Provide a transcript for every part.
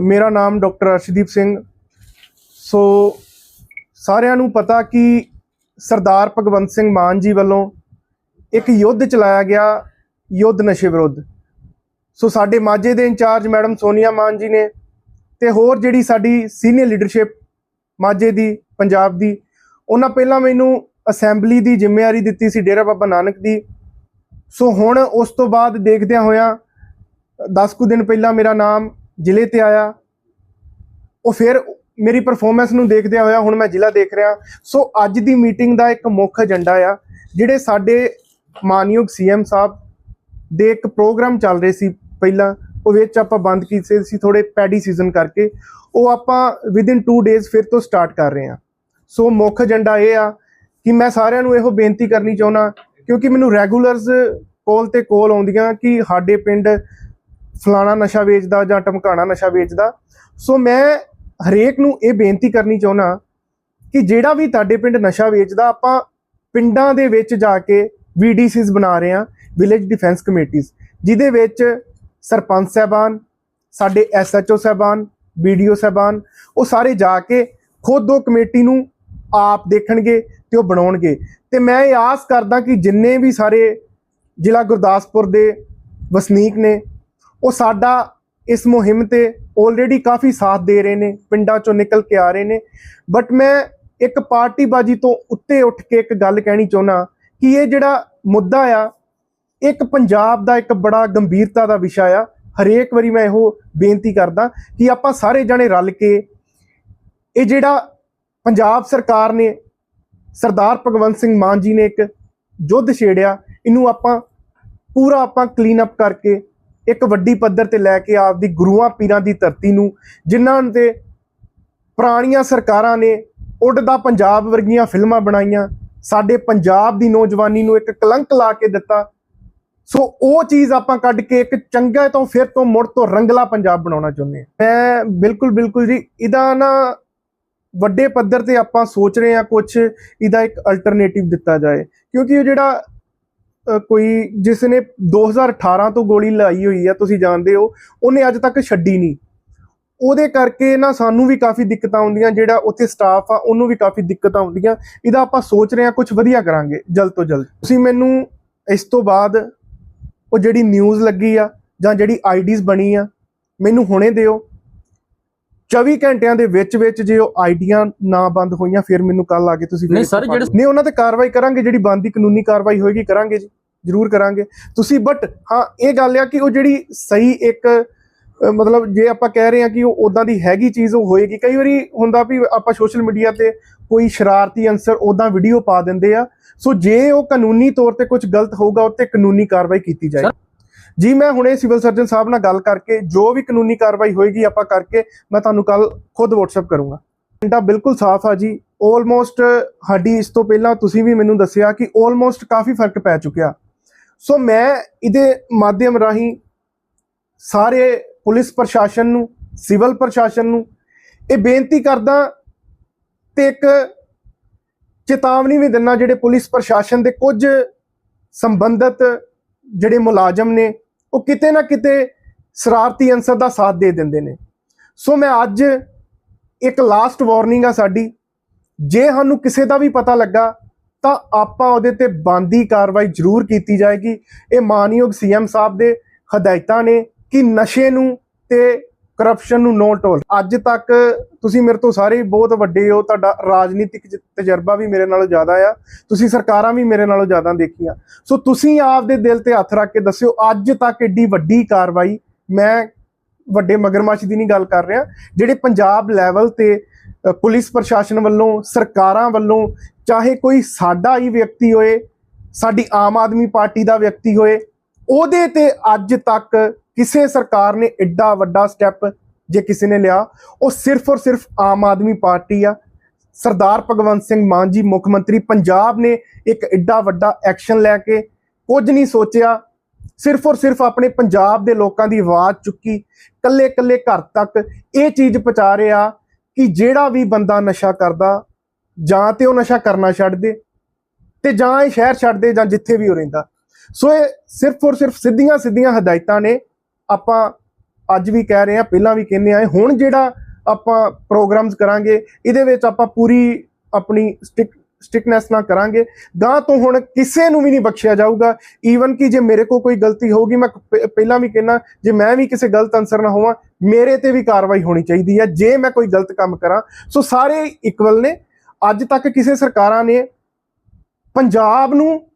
ਮੇਰਾ ਨਾਮ ਡਾਕਟਰ ਅਰਸ਼ਦੀਪ ਸਿੰਘ। ਸੋ ਸਾਰਿਆਂ ਨੂੰ ਪਤਾ ਕਿ ਸਰਦਾਰ ਭਗਵੰਤ ਸਿੰਘ ਮਾਨ ਜੀ ਵੱਲੋਂ ਇੱਕ ਯੁੱਧ ਚਲਾਇਆ ਗਿਆ, ਯੁੱਧ ਨਸ਼ੇ ਵਿਰੁੱਧ। ਸੋ ਸਾਡੇ ਮਾਝੇ ਦੇ ਇੰਚਾਰਜ ਮੈਡਮ ਸੋਨੀਆ ਮਾਨ ਜੀ ਨੇ ਤੇ ਹੋਰ ਜਿਹੜੀ ਸਾਡੀ ਸੀਨੀਅਰ ਲੀਡਰਸ਼ਿਪ ਮਾਝੇ ਦੀ, ਪੰਜਾਬ ਦੀ, ਉਹਨਾਂ ਪਹਿਲਾਂ ਮੈਨੂੰ ਅਸੈਂਬਲੀ ਦੀ ਜ਼ਿੰਮੇਵਾਰੀ ਦਿੱਤੀ ਸੀ ਡੇਰਾ ਬਾਬਾ ਨਾਨਕ ਦੀ। ਸੋ ਹੁਣ ਉਸ ਤੋਂ ਬਾਅਦ ਦੇਖਦਿਆਂ ਹੋਇਆਂ 10 ਕੁ ਦਿਨ ਪਹਿਲਾਂ ਮੇਰਾ ਨਾਮ ਜ਼ਿਲ੍ਹੇ ਤੇ ਆਇਆ। ਉਹ ਫਿਰ ਮੇਰੀ ਪਰਫਾਰਮੈਂਸ ਨੂੰ ਦੇਖਦਿਆਂ ਹੋਇਆ ਹੁਣ ਮੈਂ ਜ਼ਿਲ੍ਹਾ ਦੇਖ ਰਿਹਾ। ਸੋ ਅੱਜ ਦੀ ਮੀਟਿੰਗ ਦਾ ਇੱਕ ਮੁੱਖ ਏਜੰਡਾ ਆ, ਜਿਹੜੇ ਸਾਡੇ ਮਾਨਯੋਗ ਸੀਐਮ ਸਾਹਿਬ ਦੇ ਇੱਕ ਪ੍ਰੋਗਰਾਮ ਚੱਲ ਰਹੇ ਸੀ ਪਹਿਲਾਂ, ਉਹ ਵਿੱਚ ਆਪਾਂ ਬੰਦ ਕੀਤੇ ਸੀ ਥੋੜੇ ਪੈਡੀ ਸੀਜ਼ਨ ਕਰਕੇ। ਉਹ ਆਪਾਂ ਵਿਦਿਨ 2 ਡੇਜ਼ ਫਿਰ ਤੋਂ ਸਟਾਰਟ ਕਰ ਰਹੇ ਹਾਂ। ਸੋ ਮੁੱਖ ਏਜੰਡਾ ਇਹ ਆ ਕਿ ਮੈਂ ਸਾਰਿਆਂ ਨੂੰ ਇਹੋ ਬੇਨਤੀ ਕਰਨੀ ਚਾਹੁੰਦਾ, ਕਿਉਂਕਿ ਮੈਨੂੰ ਰੈਗੂਲਰਸ ਕੋਲ ਤੇ ਕੋਲ ਆਉਂਦੀਆਂ ਕਿ ਸਾਡੇ ਪਿੰਡ ਫਲਾਣਾ ਨਸ਼ਾ ਵੇਚਦਾ ਜਾਂ ਟਮਕਾਣਾ ਨਸ਼ਾ ਵੇਚਦਾ। ਸੋ ਮੈਂ ਹਰੇਕ ਨੂੰ ਇਹ ਬੇਨਤੀ ਕਰਨੀ ਚਾਹੁੰਦਾ ਕਿ ਜਿਹੜਾ ਵੀ ਤੁਹਾਡੇ ਪਿੰਡ ਨਸ਼ਾ ਵੇਚਦਾ, ਆਪਾਂ ਪਿੰਡਾਂ ਦੇ ਵਿੱਚ ਜਾ ਕੇ ਵੀਡੀਸੀਜ਼ ਬਣਾ ਰਹੇ ਹਾਂ ਵਿਲੇਜ ਡਿਫੈਂਸ ਕਮੇਟੀਆਂ ਜਿਹਦੇ ਵਿੱਚ ਸਰਪੰਚ ਸਾਹਿਬਾਨ, ਸਾਡੇ ਐਸਐਚਓ ਸਾਹਿਬਾਨ ਵੀਡੀਓ ਸਾਹਿਬਾਨ, ਉਹ ਸਾਰੇ ਜਾ ਕੇ ਖੁਦ ਉਹ ਕਮੇਟੀ ਨੂੰ ਆਪ ਦੇਖਣਗੇ ਤੇ ਉਹ ਬਣਾਉਣਗੇ। ਤੇ ਮੈਂ ਇਹ ਆਸ ਕਰਦਾ ਕਿ ਜਿੰਨੇ ਵੀ ਸਾਰੇ ਜ਼ਿਲ੍ਹਾ ਗੁਰਦਾਸਪੁਰ ਦੇ ਵਸਨੀਕ ਨੇ ਉਹ ਸਾਡਾ ਇਸ ਮੁਹਿੰਮ ਤੇ ਆਲਰੇਡੀ ਕਾਫੀ ਸਾਥ ਦੇ ਰਹੇ ਨੇ, ਪਿੰਡਾਂ ਚੋਂ ਨਿਕਲ ਕੇ ਆ ਰਹੇ ਨੇ। ਬਟ ਮੈਂ ਇੱਕ ਪਾਰਟੀਬਾਜੀ ਤੋਂ ਉੱਤੇ ਉੱਠ ਕੇ ਇੱਕ ਗੱਲ ਕਹਿਣੀ ਚਾਹੁੰਦਾ ਕਿ ਇਹ ਜਿਹੜਾ ਮੁੱਦਾ ਆ, ਇੱਕ ਪੰਜਾਬ ਦਾ ਇੱਕ ਬੜਾ ਗੰਭੀਰਤਾ ਦਾ ਵਿਸ਼ਾ ਆ। ਹਰੇਕ ਵਾਰੀ ਮੈਂ ਇਹੋ ਬੇਨਤੀ ਕਰਦਾ ਕਿ ਆਪਾਂ ਸਾਰੇ ਜਣੇ ਰਲ ਕੇ ਇਹ ਜਿਹੜਾ ਪੰਜਾਬ ਸਰਕਾਰ ਨੇ, ਸਰਦਾਰ ਭਗਵੰਤ ਸਿੰਘ ਮਾਨ ਜੀ ਨੇ ਇੱਕ ਯੁੱਧ ਛੇੜਿਆ, ਇਹਨੂੰ ਆਪਾਂ ਪੂਰਾ ਆਪਾਂ ਕਲੀਨ ਅਪ ਕਰਕੇ ਇੱਕ ਵੱਡੀ ਪੱਧਰ ਤੇ ਲੈ ਕੇ ਆਪਦੀ ਗੁਰੂਆਂ ਪੀਰਾਂ ਦੀ ਧਰਤੀ ਨੂੰ, ਜਿਨ੍ਹਾਂ ਤੇ ਪੁਰਾਣੀਆਂ ਸਰਕਾਰਾਂ ਨੇ ਉੱਡਦਾ ਪੰਜਾਬ ਵਰਗੀਆਂ ਫਿਲਮਾਂ ਬਣਾਈਆਂ, ਸਾਡੇ ਪੰਜਾਬ ਦੀ ਨੌਜਵਾਨੀ ਨੂੰ ਇੱਕ ਕਲੰਕ ਲਾ ਕੇ ਦਿੱਤਾ। ਸੋ ਉਹ ਚੀਜ਼ ਆਪਾਂ ਕੱਢ ਕੇ ਇੱਕ ਚੰਗਾ ਤੋਂ ਫਿਰ ਤੋਂ ਮੁੜ ਤੋਂ ਰੰਗਲਾ ਪੰਜਾਬ ਬਣਾਉਣਾ ਚਾਹੁੰਦੇ ਹਾਂ। ਮੈਂ ਬਿਲਕੁਲ ਬਿਲਕੁਲ ਜੀ, ਇਹਦਾ ਨਾ ਵੱਡੇ ਪੱਧਰ ਤੇ ਆਪਾਂ ਸੋਚ ਰਹੇ ਹਾਂ ਕੁਝ ਇਹਦਾ ਇੱਕ ਅਲਟਰਨੇਟਿਵ ਦਿੱਤਾ ਜਾਏ। ਕਿਉਂਕਿ ਉਹ ਜਿਹੜਾ ਕੋਈ ਜਿਸ ਨੇ 2018 ਤੋਂ ਗੋਲੀ ਲਾਈ ਹੋਈ ਆ, ਤੁਸੀਂ ਜਾਣਦੇ ਹੋ, ਉਹਨੇ ਅੱਜ ਤੱਕ ਛੱਡੀ ਨਹੀਂ। ਉਹਦੇ ਕਰਕੇ ਨਾ ਸਾਨੂੰ ਵੀ ਕਾਫੀ ਦਿੱਕਤਾਂ ਆਉਂਦੀਆਂ, ਜਿਹੜਾ ਉੱਥੇ ਸਟਾਫ ਆ, ਉਹਨੂੰ ਵੀ ਕਾਫੀ ਦਿੱਕਤਾਂ ਆਉਂਦੀਆਂ। ਇਹਦਾ ਆਪਾਂ ਸੋਚ ਰਹੇ ਹਾਂ ਕੁਝ ਵਧੀਆ ਕਰਾਂਗੇ, ਜਲਦ ਤੋਂ ਜਲਦ। ਤੁਸੀਂ ਮੈਨੂੰ ਇਸ ਤੋਂ ਬਾਅਦ ਉਹ ਜਿਹੜੀ ਨਿਊਜ਼ ਲੱਗੀ ਆ ਜਾਂ ਜਿਹੜੀ ਆਈਡੀਜ਼ ਬਣੀ ਆ, ਮੈਨੂੰ ਹੁਣੇ ਦਿਓ। 24 ਘੰਟਿਆਂ ਦੇ ਵਿੱਚ ਵਿੱਚ ਜੇ ਉਹ ਆਈਡੀਆਂ ਨਾ ਬੰਦ ਹੋਈਆਂ ਫਿਰ ਮੈਨੂੰ ਕੱਲ ਆ ਕੇ ਤੁਸੀਂ ਨਹੀਂ ਇੱਥੋਂ ਸਰ, ਫੜ- ਜਿਹੜੇ- ਨਹੀਂ ਉਹਨਾਂ ਤੇ ਕਾਰਵਾਈ ਕਰਾਂਗੇ ਜਿਹੜੀ ਬੰਦੀ ਕਾਨੂੰਨੀ ਕਾਰਵਾਈ ਹੋਏਗੀ ਕਰਾਂਗੇ ਜੀ ਜ਼ਰੂਰ ਕਰਾਂਗੇ। ਤੁਸੀਂ ਬਟ ਹਾਂ ਇਹ ਗੱਲ ਆ ਕਿ ਉਹ ਜਿਹੜੀ ਸਹੀ ਇੱਕ ਮਤਲਬ ਜੇ ਆਪਾਂ ਕਹਿ ਰਹੇ ਹਾਂ ਕਿ ਉਹ ਉਦਾਂ ਦੀ ਹੈਗੀ ਚੀਜ਼ ਉਹ ਹੋਏਗੀ। ਕਈ ਵਾਰੀ ਹੁੰਦਾ ਵੀ ਆਪਾਂ ਸੋਸ਼ਲ ਮੀਡੀਆ ਤੇ ਕੋਈ ਸ਼ਰਾਰਤੀ ਅੰਸਰ ਉਦਾਂ ਵੀਡੀਓ ਪਾ ਦਿੰਦੇ ਆ। ਸੋ ਜੇ ਉਹ ਕਾਨੂੰਨੀ ਤੌਰ ਤੇ ਕੁਝ ਗਲਤ ਹੋਊਗਾ ਉੱਤੇ ਕਾਨੂੰਨੀ ਕਾਰਵਾਈ ਕੀਤੀ ਜਾਏ Sir- ਜੀ, ਮੈਂ ਹੁਣੇ ਸਿਵਲ ਸਰਜਨ ਸਾਹਿਬ ਨਾਲ ਗੱਲ ਕਰਕੇ ਜੋ ਵੀ ਕਾਨੂੰਨੀ ਕਾਰਵਾਈ ਹੋਏਗੀ ਆਪਾਂ ਕਰਕੇ ਮੈਂ ਤੁਹਾਨੂੰ ਕੱਲ ਖੁਦ WhatsApp ਕਰੂੰਗਾ। ਡਾਟਾ ਬਿਲਕੁਲ ਸਾਫ਼ ਆ ਜੀ। ਆਲਮੋਸਟ ਸਾਡੀ ਇਸ ਤੋਂ ਪਹਿਲਾਂ ਤੁਸੀਂ ਵੀ ਮੈਨੂੰ ਦੱਸਿਆ ਕਿ ਆਲਮੋਸਟ ਕਾਫੀ ਫ਼ਰਕ ਪੈ ਚੁੱਕਿਆ। ਸੋ ਮੈਂ ਇਹਦੇ ਮਾਧਿਅਮ ਰਾਹੀਂ ਸਾਰੇ ਪੁਲਿਸ ਪ੍ਰਸ਼ਾਸਨ ਨੂੰ, ਸਿਵਲ ਪ੍ਰਸ਼ਾਸਨ ਨੂੰ ਇਹ ਬੇਨਤੀ ਕਰਦਾ ਤੇ ਇੱਕ ਚੇਤਾਵਨੀ ਵੀ ਦਿੰਨਾ ਜਿਹੜੇ ਪੁਲਿਸ ਪ੍ਰਸ਼ਾਸਨ ਦੇ ਕੁਝ ਸੰਬੰਧਿਤ ਜਿਹੜੇ ਮੁਲਾਜ਼ਮ ਨੇ, ਉਹ ਕਿਤੇ ਨਾ ਕਿਤੇ ਸ਼ਰਾਰਤੀ ਅੰਸਰ ਦਾ ਸਾਥ ਦੇ ਦਿੰਦੇ ਨੇ। ਸੋ ਮੈਂ ਅੱਜ ਇੱਕ ਲਾਸਟ ਵਾਰਨਿੰਗ ਆ ਸਾਡੀ। ਜੇ ਸਾਨੂੰ ਕਿਸੇ ਦਾ ਵੀ ਪਤਾ ਲੱਗਾ, ਤਾਂ ਆਪਾਂ ਉਹਦੇ ਤੇ ਬੰਦੀ ਕਾਰਵਾਈ ਜ਼ਰੂਰ ਕੀਤੀ ਜਾਏਗੀ। ਇਹ ਮਾਨਯੋਗ ਸੀਐਮ ਸਾਹਿਬ ਦੇ ਹਦਾਇਤਾਂ ਨੇ ਕਿ ਨਸ਼ੇ ਨੂੰ ਤੇ ਕਰਪਸ਼ਨ ਨੂੰ ਨੋ ਟੋਲ ਅੱਜ ਤੱਕ ਤੁਸੀਂ ਮੇਰੇ ਤੋਂ ਸਾਰੇ ਬਹੁਤ ਵੱਡੇ ਹੋ, ਤੁਹਾਡਾ ਰਾਜਨੀਤਿਕ ਜ- ਤਜਰਬਾ ਵੀ ਮੇਰੇ ਨਾਲੋਂ ਜ਼ਿਆਦਾ ਆ। ਤੁਸੀਂ ਸਰਕਾਰਾਂ ਵੀ ਮੇਰੇ ਨਾਲੋਂ ਜ਼ਿਆਦਾ ਦੇਖੀਆਂ। ਸੋ ਤੁਸੀਂ ਆਪਦੇ ਦਿਲ ਤੇ ਹੱਥ ਰੱਖ ਕੇ ਦੱਸਿਓ, ਅੱਜ ਤੱਕ ਏਡੀ ਵੱਡੀ ਕਾਰਵਾਈ ਮੈਂ ਵੱਡੇ ਮਗਰਮੱਛ ਦੀ ਨਹੀਂ ਗੱਲ ਕਰ ਰਿਹਾ, ਜਿਹੜੇ ਪੰਜਾਬ ਲੈਵਲ ਤੇ ਪੁਲਿਸ ਪ੍ਰਸ਼ਾਸਨ ਵੱਲੋਂ, ਸਰਕਾਰਾਂ ਵੱਲੋਂ, ਚਾਹੇ ਕੋਈ ਸਾਡਾ ਹੀ ਵਿਅਕਤੀ ਹੋਏ, ਸਾਡੀ ਆਮ ਆਦਮੀ ਪਾਰਟੀ ਦਾ ਵਿਅਕਤੀ ਹੋਏ ਉਹਦੇ ਤੇ ਅੱਜ ਤੱਕ ਕਿਸੇ ਸਰਕਾਰ ਨੇ ਐਡਾ ਵੱਡਾ ਸਟੈਪ ਜੇ ਕਿਸੇ ਨੇ ਲਿਆ, ਉਹ ਸਿਰਫ ਔਰ ਸਿਰਫ ਆਮ ਆਦਮੀ ਪਾਰਟੀ ਆ। ਸਰਦਾਰ ਭਗਵੰਤ ਸਿੰਘ ਮਾਨ ਜੀ, ਮੁੱਖ ਮੰਤਰੀ ਪੰਜਾਬ ਨੇ ਇੱਕ ਐਡਾ ਵੱਡਾ ਐਕਸ਼ਨ ਲੈ ਕੇ ਕੁਝ ਨਹੀਂ ਸੋਚਿਆ। ਸਿਰਫ ਔਰ ਸਿਰਫ ਆਪਣੇ ਪੰਜਾਬ ਦੇ ਲੋਕਾਂ ਦੀ ਆਵਾਜ਼ ਚੁੱਕੀ। ਕੱਲੇ ਕੱਲੇ ਘਰ ਤੱਕ ਇਹ ਚੀਜ਼ ਪਹੁੰਚਾ ਰਿਹਾ ਕਿ ਜਿਹੜਾ ਵੀ ਬੰਦਾ ਨਸ਼ਾ ਕਰਦਾ, ਜਾਂ ਤੇ ਉਹ ਨਸ਼ਾ ਕਰਨਾ ਛੱਡ ਦੇ, ਤੇ ਜਾਂ ਇਹ ਸ਼ਹਿਰ ਛੱਡ ਦੇ ਜਾਂ ਜਿੱਥੇ ਵੀ ਉਹ ਰਹਿੰਦਾ। ਸੋ ਇਹ ਸਿਰਫ ਔਰ ਸਿਰਫ ਸਿੱਧੀਆਂ ਸਿੱਧੀਆਂ ਹਦਾਇਤਾਂ ਨੇ। ਆਪਾਂ ਅੱਜ ਵੀ ਕਹਿ ਰਹੇ ਆ ਪਹਿਲਾਂ ਵੀ ਕਹਿੰਦੇ ਆਏ ਹੁਣ ਜਿਹੜਾ ਆਪਾਂ ਪ੍ਰੋਗਰਾਮਸ ਕਰਾਂਗੇ, ਇਹਦੇ ਵਿੱਚ ਆਪਾਂ ਪੂਰੀ ਆਪਣੀ ਸਟਿਕ ਸਟਿਕਨੈਸ ਨਾਲ ਕਰਾਂਗੇ। ਗਾਂ ਤੋਂ ਹੁਣ ਕਿਸੇ ਨੂੰ ਵੀ ਨਹੀਂ ਬਖਸ਼ਿਆ ਜਾਊਗਾ। ਈਵਨ ਕਿ ਜੇ ਮੇਰੇ ਕੋਲ ਕੋਈ ਗਲਤੀ ਹੋਊਗੀ, ਮੈਂ ਪ- ਪਹਿਲਾਂ ਵੀ ਕਹਿਣਾ ਜੇ ਮੈਂ ਵੀ ਕਿਸੇ ਗਲਤ ਅਨਸਰ ਨਾ ਹੋਵਾਂ, ਮੇਰੇ ਤੇ ਵੀ ਕਾਰਵਾਈ ਹੋਣੀ ਚਾਹੀਦੀ ਹੈ। ਜੇ ਮੈਂ ਕੋਈ ਗਲਤ ਕੰਮ ਕਰਾਂ, ਸੋ ਸਾਰੇ ਇਕਵਲ ਨੇ। ਅੱਜ ਤੱਕ ਕਿਸੇ ਸਰਕਾਰਾਂ ਨੇ ਪੰਜਾਬ ਨੂੰ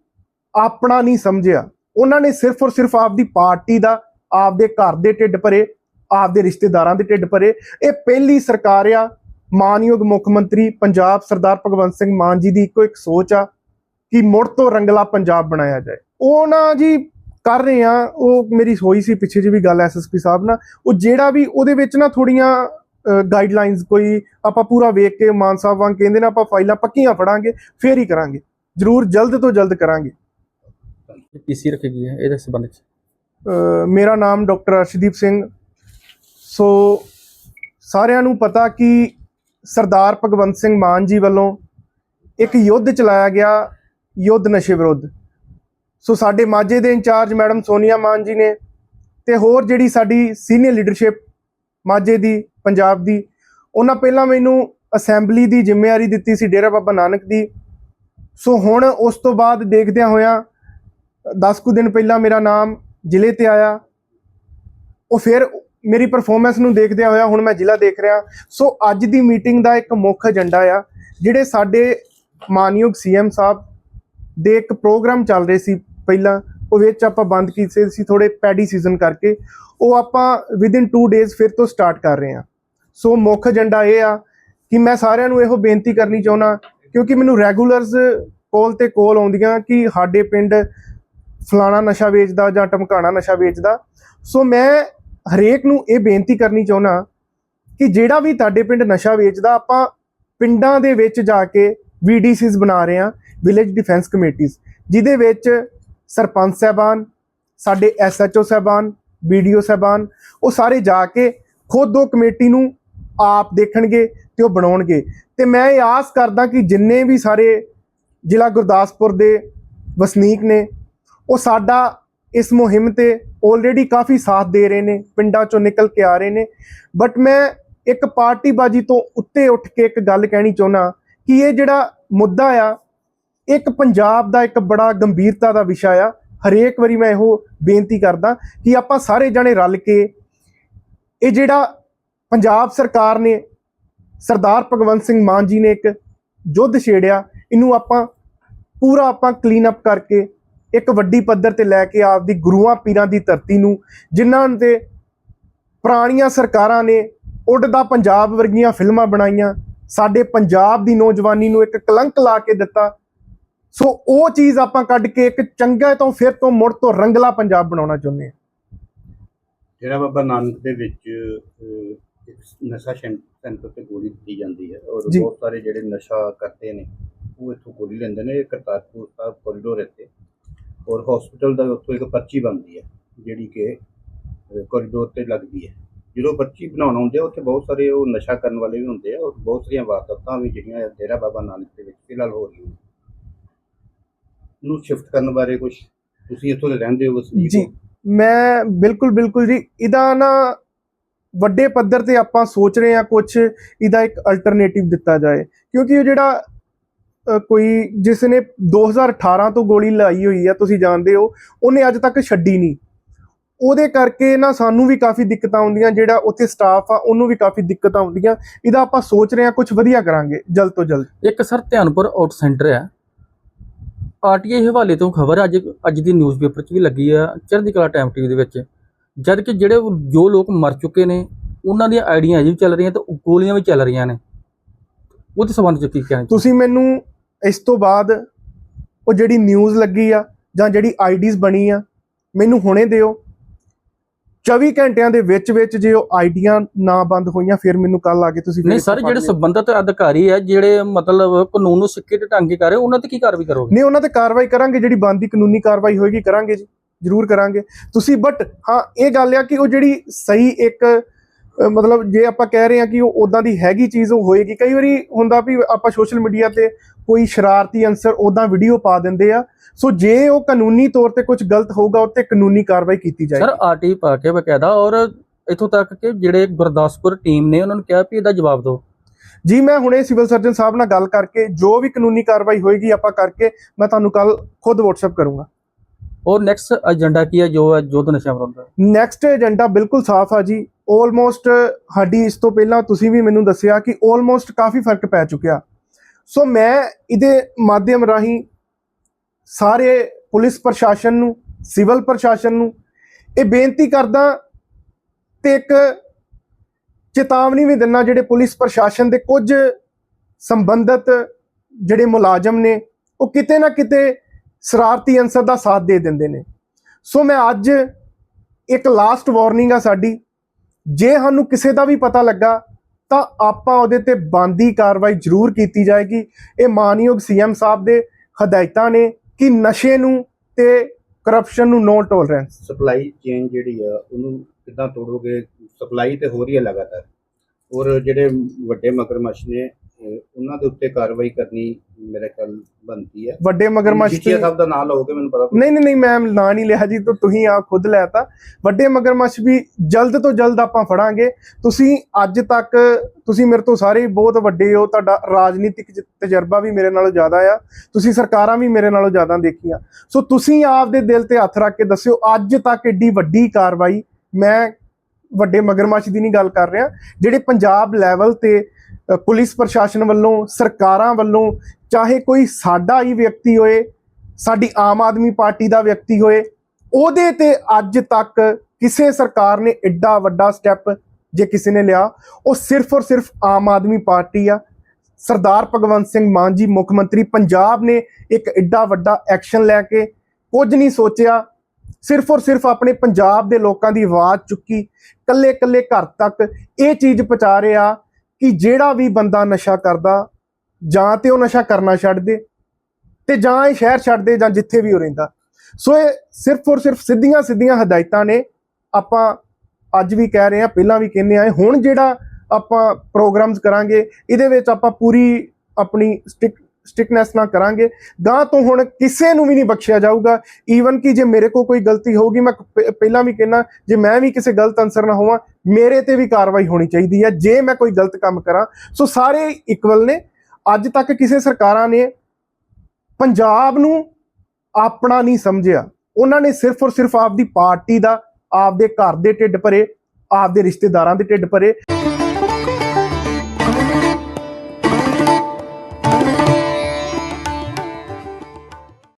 ਆਪਣਾ ਨਹੀਂ ਸਮਝਿਆ। ਉਹਨਾਂ ਨੇ ਸਿਰਫ ਔਰ ਸਿਰਫ ਆਪਦੀ ਪਾਰਟੀ ਦਾ, ਆਪਦੇ ਘਰ ਦੇ ਢਿੱਡ ਭਰੇ, ਆਪਦੇ ਰਿਸ਼ਤੇਦਾਰਾਂ ਦੇ ਢਿੱਡ ਭਰੇ। ਇਹ ਪਹਿਲੀ ਸਰਕਾਰ ਆ। ਮਾਨਯੋਗ ਮੁੱਖ ਮੰਤਰੀ ਪੰਜਾਬ ਸਰਦਾਰ ਭਗਵੰਤ ਸਿੰਘ ਮਾਨ ਜੀ ਦੀ ਇੱਕੋ ਇੱਕ ਸੋਚ ਆ ਕਿ ਮੁੜ ਤੋਂ ਰੰਗਲਾ ਪੰਜਾਬ ਬਣਾਇਆ ਜਾਏ। ਉਹ ਨਾ ਜੀ ਕਰ ਰਹੇ ਆ। ਉਹ ਮੇਰੀ ਹੋਈ ਸੀ ਪਿੱਛੇ ਜੀ ਵੀ ਗੱਲ ਐਸਐਸਪੀ ਸਾਹਿਬ ਨਾਲ। ਉਹ ਜਿਹੜਾ ਵੀ ਉਹਦੇ ਵਿੱਚ ਨਾ ਥੋੜੀਆਂ ਗਾਈਡਲਾਈਨਸ ਕੋਈ ਆਪਾਂ ਪੂਰਾ ਵੇਖ ਕੇ ਮਾਨ ਸਾਹਿਬ ਵਾਂਗ ਕਹਿੰਦੇ ਨਾ ਆਪਾਂ ਫਾਈਲਾਂ ਪੱਕੀਆਂ ਫੜਾਂਗੇ, ਫੇਰ ਹੀ ਕਰਾਂਗੇ। ਜ਼ਰੂਰ ਜਲਦ ਤੋਂ ਜਲਦ ਕਰਾਂਗੇ। ਪੀਸੀ ਰੱਖੀ ਗਈ ਹੈ ਇਹਦੇ ਸੰਬੰਧ ਚ ਅ, ਮੇਰਾ ਨਾਮ ਡਾਕਟਰ ਅਰਸ਼ਦੀਪ ਸਿੰਘ। ਸੋ ਸਾਰਿਆਂ ਨੂੰ ਪਤਾ ਕਿ ਸਰਦਾਰ ਭਗਵੰਤ ਸਿੰਘ ਮਾਨ ਜੀ ਵੱਲੋਂ ਇੱਕ ਯੁੱਧ ਚਲਾਇਆ ਗਿਆ ਯੁੱਧ ਨਸ਼ੇ ਵਿਰੁੱਧ। ਸੋ ਸਾਡੇ ਮਾਝੇ ਦੇ ਇੰਚਾਰਜ ਮੈਡਮ ਸੋਨੀਆ ਮਾਨ ਜੀ ਨੇ ਤੇ ਹੋਰ ਜਿਹੜੀ ਸਾਡੀ ਸੀਨੀਅਰ ਲੀਡਰਸ਼ਿਪ ਮਾਝੇ ਦੀ ਪੰਜਾਬ ਦੀ ਉਹਨਾਂ ਪਹਿਲਾਂ ਮੈਨੂੰ ਅਸੈਂਬਲੀ ਦੀ ਜ਼ਿੰਮੇਵਾਰੀ ਦਿੱਤੀ ਸੀ ਡੇਰਾ ਬਾਬਾ ਨਾਨਕ ਦੀ। ਸੋ ਹੁਣ ਉਸ ਤੋਂ ਬਾਅਦ ਦੇਖਦਿਆਂ ਹੋਇਆਂ 10 ਕੁ ਦਿਨ ਪਹਿਲਾਂ ਮੇਰਾ ਨਾਮ ਜ਼ਿਲ੍ਹੇ ਤੇ ਆਇਆ। ਉਹ ਫਿਰ ਮੇਰੀ ਪਰਫਾਰਮੈਂਸ ਨੂੰ ਦੇਖਦਿਆਂ ਹੋਇਆ ਹੁਣ ਮੈਂ ਜ਼ਿਲ੍ਹਾ ਦੇਖ ਰਿਹਾ। ਸੋ ਅੱਜ ਦੀ ਮੀਟਿੰਗ ਦਾ ਇੱਕ ਮੁੱਖ ਏਜੰਡਾ ਆ, ਜਿਹੜੇ ਸਾਡੇ ਮਾਨਯੋਗ ਸੀਐਮ ਸਾਹਿਬ ਦੇ ਇੱਕ ਪ੍ਰੋਗਰਾਮ ਚੱਲ ਰਹੇ ਸੀ ਪਹਿਲਾਂ, ਉਹ ਵਿੱਚ ਆਪਾਂ ਬੰਦ ਕੀਤੇ ਸੀ ਥੋੜੇ ਪੈਡੀ ਸੀਜ਼ਨ ਕਰਕੇ। ਉਹ ਆਪਾਂ ਵਿਦਿਨ 2 ਡੇਜ਼ ਫਿਰ ਤੋਂ ਸਟਾਰਟ ਕਰ ਰਹੇ ਹਾਂ। ਸੋ ਮੁੱਖ ਏਜੰਡਾ ਇਹ ਆ ਕਿ ਮੈਂ ਸਾਰਿਆਂ ਨੂੰ ਇਹੋ ਬੇਨਤੀ ਕਰਨੀ ਚਾਹੁੰਦਾ, ਕਿਉਂਕਿ ਮੈਨੂੰ ਰੈਗੂਲਰਸ ਕੋਲ ਤੇ ਕੋਲ ਆਉਂਦੀਆਂ ਕਿ ਸਾਡੇ ਪਿੰਡ ਫਲਾਣਾ ਨਸ਼ਾ ਵੇਚਦਾ ਜਾਂ ਟਮਕਾਣਾ ਨਸ਼ਾ ਵੇਚਦਾ। ਸੋ ਮੈਂ ਹਰੇਕ ਨੂੰ ਇਹ ਬੇਨਤੀ ਕਰਨੀ ਚਾਹੁੰਦਾ ਕਿ ਜਿਹੜਾ ਵੀ ਤੁਹਾਡੇ ਪਿੰਡ ਨਸ਼ਾ ਵੇਚਦਾ, ਆਪਾਂ ਪਿੰਡਾਂ ਦੇ ਵਿੱਚ ਜਾ ਕੇ ਵੀਡੀਸੀਜ਼ ਬਣਾ ਰਹੇ ਹਾਂ ਵਿਲੇਜ ਡਿਫੈਂਸ ਕਮੇਟੀਆਂ ਜਿਹਦੇ ਵਿੱਚ ਸਰਪੰਚ ਸਾਹਿਬਾਨ, ਸਾਡੇ ਐਸਐਚਓ ਸਾਹਿਬਾਨ ਵੀਡੀਓ ਸਾਹਿਬਾਨ, ਉਹ ਸਾਰੇ ਜਾ ਕੇ ਖੁਦ ਉਹ ਕਮੇਟੀ ਨੂੰ ਆਪ ਦੇਖਣਗੇ ਤੇ ਉਹ ਬਣਾਉਣਗੇ। ਤੇ ਮੈਂ ਇਹ ਆਸ ਕਰਦਾ ਕਿ ਜਿੰਨੇ ਵੀ ਸਾਰੇ ਜ਼ਿਲ੍ਹਾ ਗੁਰਦਾਸਪੁਰ ਦੇ ਵਸਨੀਕ ਨੇ ਉਹ ਸਾਡਾ ਇਸ ਮੁਹਿੰਮ ਤੇ ਆਲਰੇਡੀ ਕਾਫੀ ਸਾਥ ਦੇ ਰਹੇ ਨੇ, ਪਿੰਡਾਂ ਚੋਂ ਨਿਕਲ ਕੇ ਆ ਰਹੇ ਨੇ। ਬਟ ਮੈਂ ਇੱਕ ਪਾਰਟੀਬਾਜੀ ਤੋਂ ਉੱਤੇ ਉੱਠ ਕੇ ਇੱਕ ਗੱਲ ਕਹਿਣੀ ਚਾਹੁੰਦਾ ਕਿ ਇਹ ਜਿਹੜਾ ਮੁੱਦਾ ਆ, ਇੱਕ ਪੰਜਾਬ ਦਾ ਇੱਕ ਬੜਾ ਗੰਭੀਰਤਾ ਦਾ ਵਿਸ਼ਾ ਆ। ਹਰੇਕ ਵਾਰੀ ਮੈਂ ਇਹੋ ਬੇਨਤੀ ਕਰਦਾ ਕਿ ਆਪਾਂ ਸਾਰੇ ਜਣੇ ਰਲ ਕੇ ਇਹ ਜਿਹੜਾ ਪੰਜਾਬ ਸਰਕਾਰ ਨੇ, ਸਰਦਾਰ ਭਗਵੰਤ ਸਿੰਘ ਮਾਨ ਜੀ ਨੇ ਇੱਕ ਯੁੱਧ ਛੇੜਿਆ, ਇਹਨੂੰ ਆਪਾਂ ਪੂਰਾ ਆਪਾਂ ਕਲੀਨ ਅਪ ਕਰਕੇ ਇੱਕ ਵੱਡੀ ਪੱਧਰ ਤੇ ਲੈ ਕੇ ਆਪਦੀ ਗੁਰੂਆਂ ਪੀਰਾਂ ਦੀ ਧਰਤੀ ਨੂੰ ਜਿਨ੍ਹਾਂ ਤੇ ਪੁਰਾਣੀਆਂ ਸਰਕਾਰਾਂ ਨੇ ਉੱਡਦਾ ਪੰਜਾਬ ਵਰਗੀਆਂ ਫਿਲਮਾਂ ਬਣਾਈਆਂ ਸਾਡੇ ਪੰਜਾਬ ਦੀ ਨੌਜਵਾਨੀ ਨੂੰ ਇੱਕ ਕਲੰਕ ਲਾ ਕੇ ਦਿੱਤਾ। ਸੋ ਉਹ ਚੀਜ਼ ਆਪਾਂ ਕੱਢ ਕੇ ਇੱਕ ਚੰਗਾ ਤੋਂ ਫਿਰ ਤੋਂ ਮੁੜ ਤੋਂ ਰੰਗਲਾ ਪੰਜਾਬ ਬਣਾਉਣਾ ਚਾਹੁੰਦੇ ਹਾਂ। ਡੇਰਾ ਬਾਬਾ ਨਾਨਕ ਦੇ ਵਿੱਚ ਇੱਕ ਨਸ਼ਾ ਸੈਂਟਰ ਤੇ ਗੋਲੀ ਦਿੱਤੀ ਜਾਂਦੀ ਹੈ ਔਰ। ਬਹੁਤ ਸਾਰੇ ਜਿਹੜੇ ਨਸ਼ਾ ਕਰਦੇ ਨੇ ਉਹ ਇੱਥੋਂ ਗੋਲੀ ਲੈਂਦੇ ਨੇ ਕਰਤਾਰਪੁਰ ਸਾਹਿਬ ਕੋਰੀਡੋਰ ਇੱਥੇ। ਔਰ ਹਸਪੀਟਲ ਦਾ ਉੱਥੋਂ ਇੱਕ ਪਰਚੀ ਬਣਦੀ ਹੈ ਜਿਹੜੀ ਕਿ ਕੋਰੀਡੋਰ ਤੇ ਲੱਗਦੀ ਹੈ। ਜਦੋਂ ਪਰਚੀ ਬਣਾਉਣ ਆਉਂਦੇ ਆ ਉੱਥੇ ਬਹੁਤ ਸਾਰੇ ਉਹ ਨਸ਼ਾ ਕਰਨ ਵਾਲੇ ਵੀ ਹੁੰਦੇ ਆ ਔਰ ਬਹੁਤ ਸਾਰੀਆਂ ਵਾਰਦਾਤਾਂ ਵੀ ਜਿਹੜੀਆਂ ਡੇਰਾ ਬਾਬਾ ਨਾਨਕ ਦੇ ਵਿੱਚ ਫਿਲਹਾਲ ਹੋ ਰਹੀਆਂ ਨੇ। ਨੂੰ ਸ਼ਿਫਟ ਕਰਨ ਬਾਰੇ ਕੁਝ ਤੁਸੀਂ ਇੱਥੋਂ ਦੇ ਰਹਿੰਦੇ ਹੋ ਵਸਨੀਕ ਜੀ ਮੈਂ ਬਿਲਕੁਲ ਬਿਲਕੁਲ ਜੀ। ਇਹਦਾ ਨਾ ਵੱਡੇ ਪੱਧਰ ਤੇ ਆਪਾਂ ਸੋਚ ਰਹੇ ਹਾਂ ਕੁਝ ਇਹਦਾ ਇੱਕ ਅਲਟਰਨੇਟਿਵ ਦਿੱਤਾ ਜਾਏ। ਕਿਉਂਕਿ ਉਹ ਜਿਹੜਾ ਕੋਈ ਜਿਸ ਨੇ 2018 ਤੋਂ ਗੋਲੀ ਲਾਈ ਹੋਈ ਆ ਤੁਸੀਂ ਜਾਣਦੇ ਹੋ ਉਹਨੇ ਅੱਜ ਤੱਕ ਛੱਡੀ ਨਹੀਂ। ਉਹਦੇ ਕਰਕੇ ਨਾ ਸਾਨੂੰ ਵੀ ਕਾਫੀ ਦਿੱਕਤਾਂ ਆਉਂਦੀਆਂ ਜਿਹੜਾ ਉੱਥੇ ਸਟਾਫ ਆ ਉਹਨੂੰ ਵੀ ਕਾਫੀ ਦਿੱਕਤਾਂ ਆਉਂਦੀਆਂ। ਇਹਦਾ ਆਪਾਂ ਸੋਚ ਰਹੇ ਹਾਂ ਕੁਝ ਵਧੀਆ ਕਰਾਂਗੇ ਜਲਦ ਤੋਂ ਜਲਦ। ਇੱਕ ਸਰ ਧਿਆਨਪੁਰ ਆਊਟ ਸੈਂਟਰ ਹੈ ਆਰਟੀਆਈ ਹਵਾਲੇ ਤੋਂ ਖਬਰ ਅੱਜ ਅੱਜ ਦੀ ਨਿਊਜ਼ਪੇਪਰ 'ਚ ਵੀ ਲੱਗੀ ਆ ਚੜ੍ਹਦੀ ਕਲਾ ਟਾਈਮ ਟੀਵੀ ਦੇ ਵਿੱਚ। ਜਦ ਕਿ ਜਿਹੜੇ ਜੋ ਲੋਕ ਮਰ ਚੁੱਕੇ ਨੇ ਉਹਨਾਂ ਦੀਆਂ ਆਈਡੀਆਂ ਅਜੇ ਵੀ ਚੱਲ ਰਹੀਆਂ ਤੇ ਗੋਲੀਆਂ ਵੀ ਚੱਲ ਰਹੀਆਂ ਨੇ। ਉਹਦੇ ਸੰਬੰਧ 'ਚ ਕੀ ਕਹਿਣਾ ਤੁਸੀਂ ਮੈਨੂੰ ਇਸ ਤੋਂ ਬਾਅਦ ਉਹ ਜਿਹੜੀ ਨਿਊਜ਼ ਲੱਗੀ ਆ ਜਾਂ ਜਿਹੜੀ ਆਈਡੀਜ਼ ਬਣੀ ਆ ਮੈਨੂੰ ਹੁਣੇ ਦਿਓ। 24 ਘੰਟਿਆਂ ਦੇ ਵਿੱਚ ਵਿੱਚ ਜੇ ਉਹ ਆਈਡੀਆਂ ਨਾ ਬੰਦ ਹੋਈਆਂ ਫਿਰ ਮੈਨੂੰ ਕੱਲ ਆ ਕੇ ਤੁਸੀਂ ਨਹੀਂ ਸਰ ਜਿਹੜੇ। ਸੰਬੰਧਤ ਅਧਿਕਾਰੀ ਹੈ ਜਿਹੜੇ ਮਤਲਬ ਕਾਨੂੰਨ ਨੂੰ ਸਿੱਕੇ ਤੇ ਟੰਗੇ ਕਰ ਰਹੇ ਉਹਨਾਂ ਤੇ ਕੀ ਕਾਰਵਾਈ ਕਰੋਗੇ? ਨਹੀਂ ਉਹਨਾਂ ਤੇ ਕਾਰਵਾਈ ਕਰਾਂਗੇ ਜਿਹੜੀ ਬੰਦੀ ਕਾਨੂੰਨੀ ਕਾਰਵਾਈ ਹੋਏਗੀ ਕਰਾਂਗੇ ਜੀ ਜ਼ਰੂਰ ਕਰਾਂਗੇ। ਤੁਸੀਂ ਬਟ ਹਾਂ ਇਹ ਗੱਲ ਆ ਕਿ ਉਹ ਜਿਹੜੀ ਸਹੀ ਇੱਕ ਮਤਲਬ ਜੇ ਆਪਾਂ ਕਹਿ ਰਹੇ ਹਾਂ ਕਿ ਉਹ ਉਦਾਂ ਦੀ ਹੈਗੀ ਚੀਜ਼ ਉਹ ਹੋਏਗੀ ਕਈ ਵਾਰੀ ਹੁੰਦਾ ਵੀ ਆਪਾਂ ਸੋਸ਼ਲ ਮੀਡੀਆ ਤੇ ਕੋਈ ਸ਼ਰਾਰਤੀ ਅਨਸਰ ਉਦਾਂ ਵੀਡੀਓ ਪਾ ਦਿੰਦੇ ਆ। ਸੋ ਜੇ ਉਹ ਕਾਨੂੰਨੀ ਤੌਰ ਤੇ ਕੁਝ ਗਲਤ ਹੋਊਗਾ ਉੱਤੇ ਕਾਨੂੰਨੀ ਕਾਰਵਾਈ ਕੀਤੀ ਸਰ ਜਾਏਗੀ। ਆਰਟੀ ਪਾ ਕੇ ਬਕਾਇਦਾ ਔਰ ਇੱਥੋਂ ਤੱਕ ਕਿ ਜਿਹੜੇ ਗੁਰਦਾਸਪੁਰ ਟੀਮ ਨੇ ਉਹਨਾਂ ਨੂੰ ਕਿਹਾ ਵੀ ਇਹਦਾ ਜਵਾਬ ਦਿਓ। ਜੀ ਮੈਂ ਹੁਣੇ ਸਿਵਲ ਸਰਜਨ ਸਾਹਿਬ ਨਾਲ ਗੱਲ ਕਰਕੇ ਜੋ ਵੀ ਕਾਨੂੰਨੀ ਕਾਰਵਾਈ ਹੋਏਗੀ ਆਪਾਂ ਕਰਕੇ ਮੈਂ ਤੁਹਾਨੂੰ ਕੱਲ ਖੁਦ WhatsApp ਕਰੂੰਗਾ। ਔਰ ਨੈਕਸਟ ਏਜੰਡਾ ਕੀ ਹੈ ਜੋ ਹੈ ਯੁੱਧ ਨਸ਼ਾ ਵਿਰੁੱਧ ਦਾ ਨੈਕਸਟ ਏਜੰਡਾ ਬਿਲਕੁਲ ਸਾਫ਼ ਆ ਜੀ। ਆਲਮੋਸਟ ਸਾਡੀ ਇਸ ਤੋਂ ਪਹਿਲਾਂ ਤੁਸੀਂ ਵੀ ਮੈਨੂੰ ਦੱਸਿਆ ਕਿ ਆਲਮੋਸਟ ਕਾਫੀ ਫ਼ਰਕ ਪੈ ਚੁੱਕਿਆ। ਸੋ ਮੈਂ ਇਹਦੇ ਮਾਧਿਅਮ ਰਾਹੀਂ ਸਾਰੇ ਪੁਲਿਸ ਪ੍ਰਸ਼ਾਸਨ ਨੂੰ, ਸਿਵਲ ਪ੍ਰਸ਼ਾਸਨ ਨੂੰ ਇਹ ਬੇਨਤੀ ਕਰਦਾ ਤੇ ਇੱਕ ਚੇਤਾਵਨੀ ਵੀ ਦਿੰਨਾ ਜਿਹੜੇ ਪੁਲਿਸ ਪ੍ਰਸ਼ਾਸਨ ਦੇ ਕੁਝ ਸੰਬੰਧਿਤ ਜਿਹੜੇ ਮੁਲਾਜ਼ਮ ਨੇ, ਉਹ ਕਿਤੇ ਨਾ ਕਿਤੇ ਸ਼ਰਾਰਤੀ ਅੰਸਰ ਦਾ ਸਾਥ ਦੇ ਦਿੰਦੇ ਨੇ। ਸੋ ਮੈਂ ਅੱਜ ਇੱਕ ਲਾਸਟ ਵਾਰਨਿੰਗ ਆ ਸਾਡੀ। ਜੇ ਸਾਨੂੰ ਕਿਸੇ ਦਾ ਵੀ ਪਤਾ ਲੱਗਾ, ਤਾਂ ਆਪਾਂ ਉਹਦੇ ਤੇ ਬੰਦੀ ਕਾਰਵਾਈ ਜ਼ਰੂਰ ਕੀਤੀ ਜਾਏਗੀ। ਇਹ ਮਾਨਯੋਗ ਸੀਐਮ ਸਾਹਿਬ ਦੇ ਹਦਾਇਤਾਂ ਨੇ ਕਿ ਨਸ਼ੇ ਨੂੰ ਤੇ ਕਰਪਸ਼ਨ ਨੂੰ ਨੋ ਟੋਲਰੈਂਸ ਸਪਲਾਈ ਚੇਨ ਜਿਹੜੀ ਆ, ਉਹਨੂੰ ਕਿੱਦਾਂ ਤੋੜੋਗੇ? ਸਪਲਾਈ ਤੇ ਹੋ ਰਹੀ ਹੈ ਲਗਾਤਾਰ। ਔਰ ਜਿਹੜੇ ਵੱਡੇ ਮਗਰਮੱਛ ਨੇ ਉਹਨਾਂ ਦੇ ਉੱਤੇ ਕਾਰਵਾਈ ਕਰਨੀ ਮੇਰੇ ਖਿਆਲ ਬਣਦੀ ਹੈ। ਵੱਡੇ ਮਗਰਮੱਛ ਤੇ- ਸਾਹਿਬ ਦਾ ਨਾਮ ਲਓਗੇ ਮੈਨੂੰ ਪਤਾ ਨਹੀਂ ਨਹੀਂ ਨਹੀਂ ਮੈਂ ਨਾਂ ਨਹੀਂ ਲਿਆ ਜੀ ਤਾਂ ਤੁਸੀਂ ਆ ਖੁਦ ਲੈਤਾ ਵੱਡੇ ਮਗਰਮੱਛ ਵੀ ਜਲਦ ਤੋਂ ਜਲਦ ਆਪਾਂ ਫੜਾਂਗੇ। ਤੁਸੀਂ ਅੱਜ ਤੱਕ ਤੁਸੀਂ ਮੇਰੇ ਤੋਂ ਸਾਰੇ ਬਹੁਤ ਵੱਡੇ ਹੋ ਤੁਹਾਡਾ ਰਾਜਨੀਤਿਕ ਜ- ਤਜਰਬਾ ਵੀ ਮੇਰੇ ਨਾਲੋਂ ਜ਼ਿਆਦਾ ਆ। ਤੁਸੀਂ ਸਰਕਾਰਾਂ ਵੀ ਮੇਰੇ ਨਾਲੋਂ ਜ਼ਿਆਦਾ ਦੇਖੀਆਂ। ਸੋ ਤੁਸੀਂ ਆਪਦੇ ਦਿਲ ਤੇ ਹੱਥ ਰੱਖ ਕੇ ਦੱਸਿਓ ਅੱਜ ਤੱਕ ਏਡੀ ਵੱਡੀ ਕਾਰਵਾਈ ਮੈਂ ਵੱਡੇ ਮਗਰਮੱਛ ਦੀ ਨਹੀਂ ਗੱਲ ਕਰ ਰਿਹਾ। ਜਿਹੜੇ ਪੰਜਾਬ ਲੈਵਲ ਤੇ ਪੁਲਿਸ ਪ੍ਰਸ਼ਾਸਨ ਵੱਲੋਂ, ਸਰਕਾਰਾਂ ਵੱਲੋਂ, ਚਾਹੇ ਕੋਈ ਸਾਡਾ ਹੀ ਵਿਅਕਤੀ ਹੋਏ, ਸਾਡੀ ਆਮ ਆਦਮੀ ਪਾਰਟੀ ਦਾ ਵਿਅਕਤੀ ਹੋਏ, ਉਹਦੇ ਤੇ ਅੱਜ ਤੱਕ ਕਿਸੇ ਸਰਕਾਰ ਨੇ ਐਡਾ ਵੱਡਾ ਸਟੈਪ ਜੇ ਕਿਸੇ ਨੇ ਲਿਆ, ਉਹ ਸਿਰਫ ਔਰ ਸਿਰਫ ਆਮ ਆਦਮੀ ਪਾਰਟੀ ਆ। ਸਰਦਾਰ ਭਗਵੰਤ ਸਿੰਘ ਮਾਨ ਜੀ, ਮੁੱਖ ਮੰਤਰੀ ਪੰਜਾਬ ਨੇ ਇੱਕ ਐਡਾ ਵੱਡਾ ਐਕਸ਼ਨ ਲੈ ਕੇ ਕੁਝ ਨਹੀਂ ਸੋਚਿਆ, ਸਿਰਫ ਔਰ ਸਿਰਫ ਆਪਣੇ ਪੰਜਾਬ ਦੇ ਲੋਕਾਂ ਦੀ ਆਵਾਜ਼ ਚੁੱਕੀ ਕੱਲੇ ਕੱਲੇ ਘਰ ਤੱਕ ਇਹ ਚੀਜ਼ ਪਹੁੰਚਾ ਰਿਹਾ ਕਿ ਜਿਹੜਾ ਵੀ ਬੰਦਾ ਨਸ਼ਾ ਕਰਦਾ, ਜਾਂ ਤੇ ਉਹ ਨਸ਼ਾ ਕਰਨਾ ਛੱਡ ਦੇ, ਤੇ ਜਾਂ ਇਹ ਸ਼ਹਿਰ ਛੱਡ ਦੇ, ਜਾਂ ਜਿੱਥੇ ਵੀ ਉਹ ਰਹਿੰਦਾ। ਸੋ ਇਹ ਸਿਰਫ ਔਰ ਸਿਰਫ ਸਿੱਧੀਆਂ ਸਿੱਧੀਆਂ ਹਦਾਇਤਾਂ ਨੇ। ਆਪਾਂ ਅੱਜ ਵੀ ਕਹਿ ਰਹੇ ਹਾਂ, ਪਹਿਲਾਂ ਵੀ ਕਹਿੰਦੇ ਆਏ ਹੁਣ ਜਿਹੜਾ ਆਪਾਂ ਪ੍ਰੋਗਰਾਮਸ ਕਰਾਂਗੇ, ਇਹਦੇ ਵਿੱਚ ਆਪਾਂ ਪੂਰੀ ਆਪਣੀ ਸਟਿਕ ਸਟਿਕਨੈਸ ਨਾਲ ਕਰਾਂਗੇ। ਗਾਂ ਤੋਂ ਹੁਣ ਕਿਸੇ ਨੂੰ ਵੀ ਨਹੀਂ ਬਖਸ਼ਿਆ ਜਾਊਗਾ। ਈਵਨ ਕਿ ਜੇ ਮੇਰੇ ਕੋਲ ਕੋਈ ਗਲਤੀ ਹੋਊਗੀ, ਮੈਂ ਪਹਿਲਾਂ ਵੀ ਕਹਿਣਾ ਜੇ ਮੈਂ ਵੀ ਕਿਸੇ ਗਲਤ ਅਨਸਰ ਨਾ ਹੋਵਾਂ, ਮੇਰੇ ਤੇ ਵੀ ਕਾਰਵਾਈ ਹੋਣੀ ਚਾਹੀਦੀ ਹੈ। ਜੇ ਮੈਂ ਕੋਈ ਗਲਤ ਕੰਮ ਕਰਾਂ, ਸੋ ਸਾਰੇ ਇਕਵਲ ਨੇ। ਅੱਜ ਤੱਕ ਕਿਸੇ ਸਰਕਾਰਾਂ ਨੇ ਪੰਜਾਬ ਨੂੰ ਆਪਣਾ ਨਹੀਂ ਸਮਝਿਆ। ਉਹਨਾਂ ਨੇ ਸਿਰਫ ਔਰ ਸਿਰਫ ਆਪਦੀ ਪਾਰਟੀ ਦਾ, ਆਪਦੇ ਘਰ ਦੇ ਢਿੱਡ ਭਰੇ, ਆਪਦੇ ਰਿਸ਼ਤੇਦਾਰਾਂ ਦੇ ਢਿੱਡ ਭਰੇ